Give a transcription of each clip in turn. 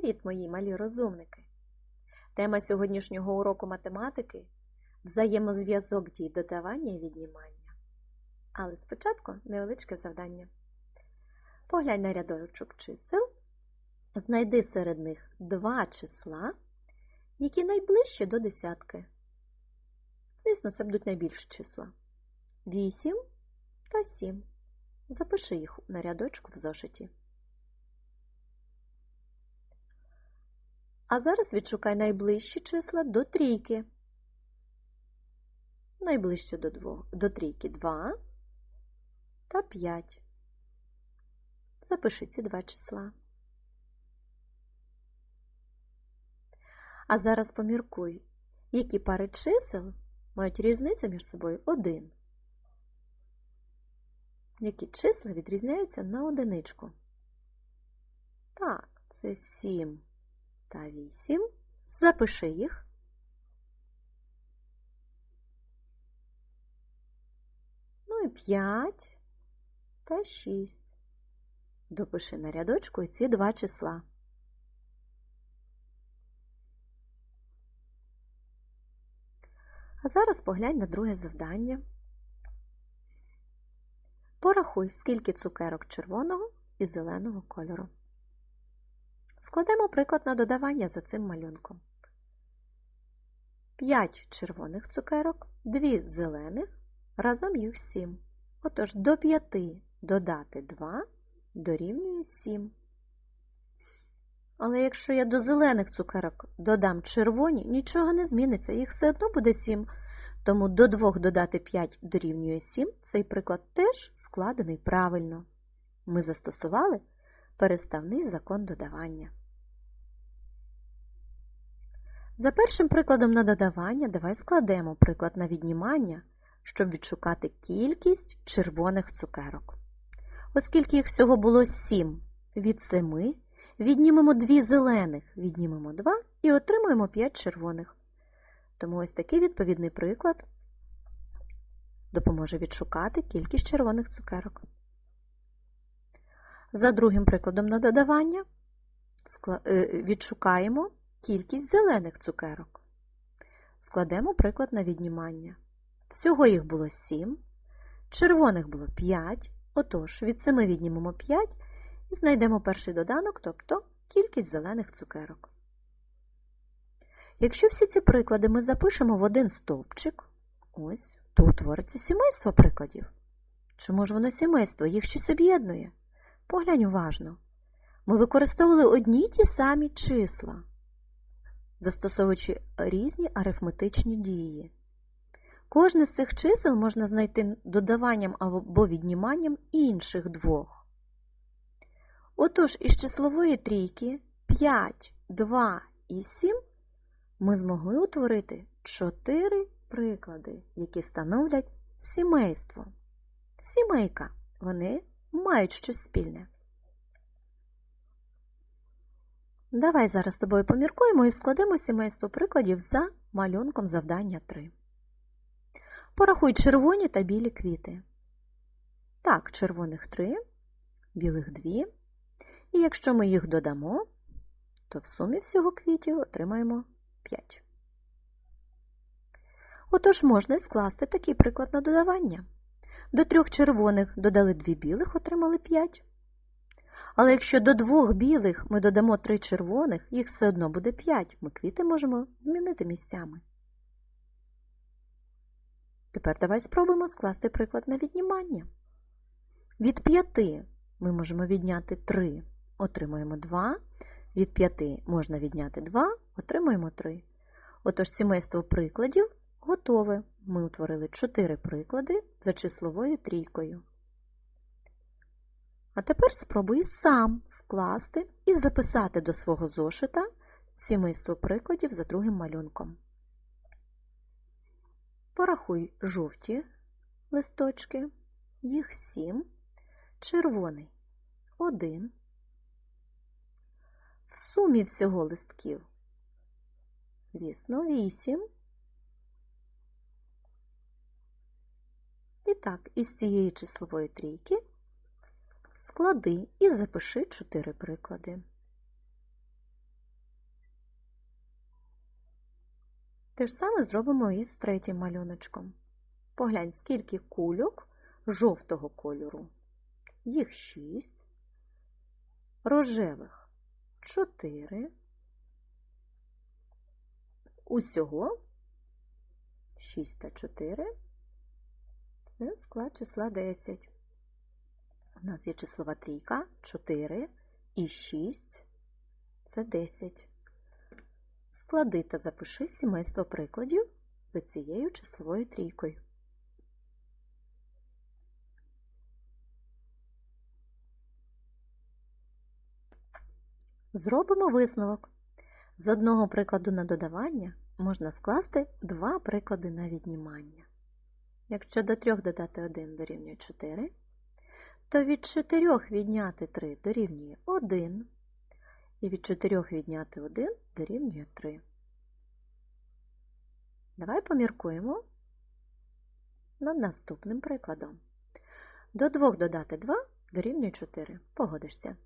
Привіт, мої малі розумники! Тема сьогоднішнього уроку математики взаємозв'язок дій додавання і віднімання. Але спочатку невеличке завдання. Поглянь на рядочок чисел, знайди серед них два числа, які найближчі до десятки. Звісно, це будуть найбільші числа. 8 та 7. Запиши їх на рядочку в зошиті. А зараз відшукай найближчі числа до трійки. Найближче до, двох, до трійки 2 та 5. Запиши ці два числа. А зараз поміркуй, які пари чисел мають різницю між собою 1. Які числа відрізняються на одиничку? Так, це 7 та 8. Запиши їх. Ну і 5 та 6. Допиши на рядочку ці два числа. А зараз поглянь на друге завдання. Порахуй, скільки цукерок червоного і зеленого кольору. Складемо приклад на додавання за цим малюнком. 5 червоних цукерок, 2 зелених, разом їх 7. Отож, до 5 додати 2 дорівнює 7. Але якщо я до зелених цукерок додам червоні, нічого не зміниться, їх все одно буде 7. Тому до 2 додати 5 дорівнює 7, цей приклад теж складений правильно. Ми застосували переставний закон додавання. За першим прикладом на додавання давай складемо приклад на віднімання, щоб відшукати кількість червоних цукерок. Оскільки їх всього було 7 від 7, віднімемо 2 зелених, віднімемо 2 і отримаємо 5 червоних. Тому ось такий відповідний приклад допоможе відшукати кількість червоних цукерок. За другим прикладом на додавання е, відшукаємо кількість зелених цукерок. Складемо приклад на віднімання. Всього їх було 7, червоних було 5, отож від 7 віднімемо 5 і знайдемо перший доданок, тобто кількість зелених цукерок. Якщо всі ці приклади ми запишемо в один стовпчик, ось, то утвориться сімейство прикладів. Чому ж воно сімейство? Їх щось об'єднує? Поглянь уважно. Ми використовували одні й ті самі числа, застосовуючи різні арифметичні дії. Кожне з цих чисел можна знайти додаванням або відніманням інших двох. Отож, із числової трійки 5, 2 і 7 ми змогли утворити 4 приклади, які становлять сімейство. Сімейка. Вони мають щось спільне. Давай зараз з тобою поміркуємо і складемо сімейство прикладів за малюнком завдання 3. Порахуй червоні та білі квіти. Так, червоних 3, білих 2. І якщо ми їх додамо, то в сумі всього квітів отримаємо 5. Отож можна скласти такий приклад на додавання. До трьох червоних додали дві білих, отримали 5. Але якщо до двох білих ми додамо три червоних, їх все одно буде 5. Ми квіти можемо змінити місцями. Тепер давай спробуємо скласти приклад на віднімання. Від 5 ми можемо відняти 3, отримуємо 2. Від 5 можна відняти 2, отримуємо 3. Отож, сімейство прикладів готове. Ми утворили 4 приклади за числовою трійкою. А тепер спробуй сам скласти і записати до свого зошита сімейство прикладів за другим малюнком. Порахуй жовті листочки, їх 7, червоний 1. В сумі всього листків, звісно, 8. І так, із цієї числової трійки склади і запиши чотири приклади. Те ж саме зробимо і з третім малюночком. Поглянь, скільки кульок жовтого кольору. Їх шість, рожевих чотири. Усього 6 та 4 це склад числа 10. У нас є числова трійка 4 і 6 це 10. Склади та запиши сімейство прикладів за цією числовою трійкою. Зробимо висновок. З одного прикладу на додавання можна скласти два приклади на віднімання. Якщо до 3 додати 1 дорівнює 4, то від 4 відняти 3 дорівнює 1, і від 4 відняти 1 дорівнює 3. Давай поміркуємо над наступним прикладом. До 2 додати 2 дорівнює 4. Погодишся.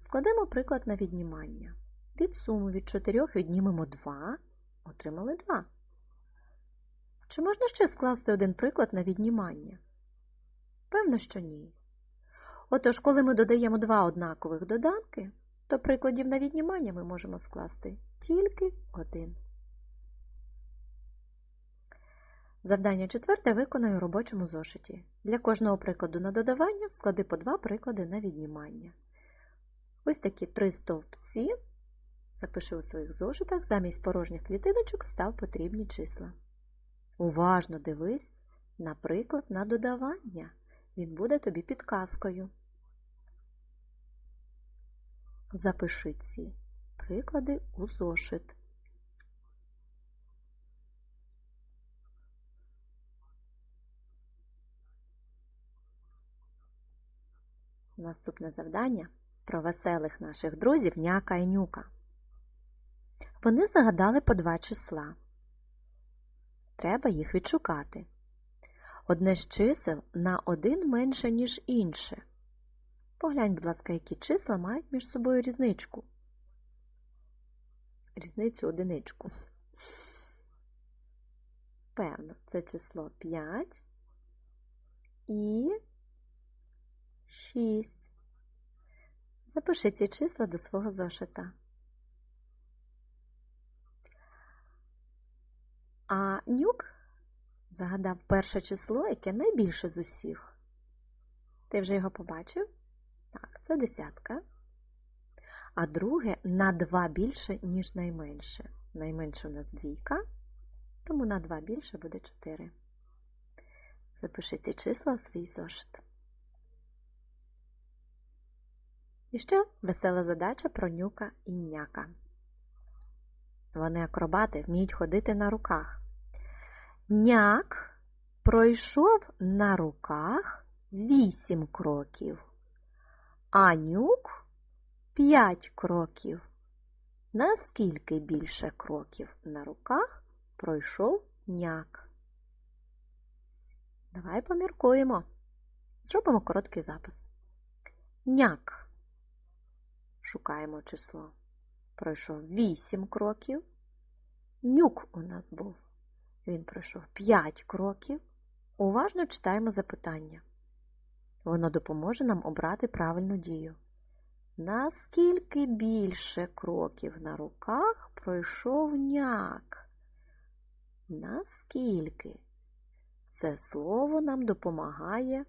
Складемо приклад на віднімання. Від суму від 4 віднімемо 2, отримали 2. Чи можна ще скласти один приклад на віднімання? Певно, що ні. Отож, коли ми додаємо два однакових доданки, то прикладів на віднімання ми можемо скласти тільки один. Завдання четверте виконаю у робочому зошиті. Для кожного прикладу на додавання склади по два приклади на віднімання. Ось такі три стовпці запиши у своїх зошитах, замість порожніх клітиночок став потрібні числа. Уважно дивись, наприклад, на додавання. Він буде тобі підказкою. Запиши ці приклади у зошит. Наступне завдання про веселих наших друзів няка і нюка. Вони загадали по два числа. Треба їх відшукати. Одне з чисел на один менше, ніж інше. Поглянь, будь ласка, які числа мають між собою різничку. Різницю одиничку. Певно, це число 5 і 6. Запиши ці числа до свого зошита. А нюк загадав перше число, яке найбільше з усіх. Ти вже його побачив? Так, це десятка. А друге на два більше, ніж найменше. Найменше у нас двійка, тому на два більше буде 4. Запиши ці числа у свій зошит. І ще весела задача про нюка і няка. Вони акробати вміють ходити на руках. Няк пройшов на руках вісім кроків, а нюк п'ять кроків. Наскільки більше кроків на руках пройшов няк? Давай поміркуємо. Зробимо короткий запис. Няк. Шукаємо число. Пройшов вісім кроків. Нюк у нас був. Він пройшов 5 кроків. Уважно читаємо запитання. Воно допоможе нам обрати правильну дію. Наскільки більше кроків на руках пройшов няк? Наскільки? Це слово нам допомагає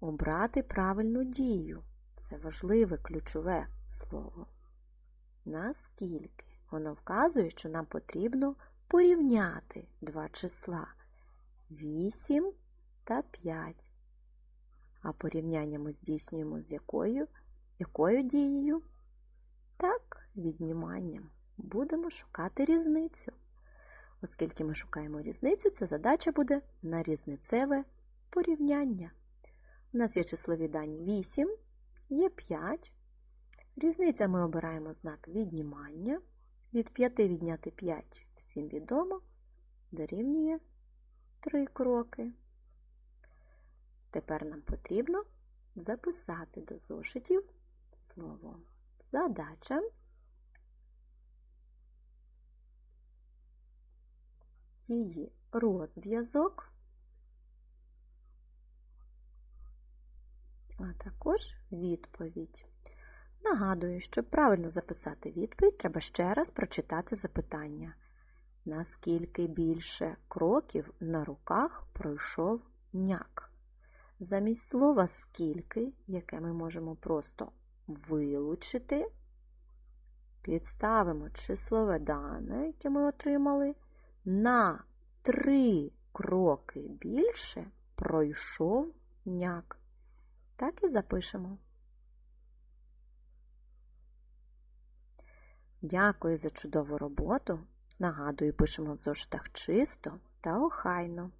обрати правильну дію. Це важливе ключове слово. Наскільки? Воно вказує, що нам потрібно порівняти два числа 8 та 5. А порівняння ми здійснюємо з якою? Якою дією? Так, відніманням. Будемо шукати різницю. Оскільки ми шукаємо різницю, ця задача буде на різницеве порівняння. У нас є числові дані 8, є 5. Різниця ми обираємо знак віднімання. Від 5 відняти 5 всім відомо, дорівнює 3 кроки. Тепер нам потрібно записати до зошитів слово задача. її розв'язок, а також відповідь. Нагадую, щоб правильно записати відповідь, треба ще раз прочитати запитання. Наскільки більше кроків на руках пройшов няк? Замість слова скільки, яке ми можемо просто вилучити, підставимо числове дане, яке ми отримали, на три кроки більше пройшов няк. Так і запишемо. Дякую за чудову роботу. Нагадую, пишемо в зошитах чисто та охайно.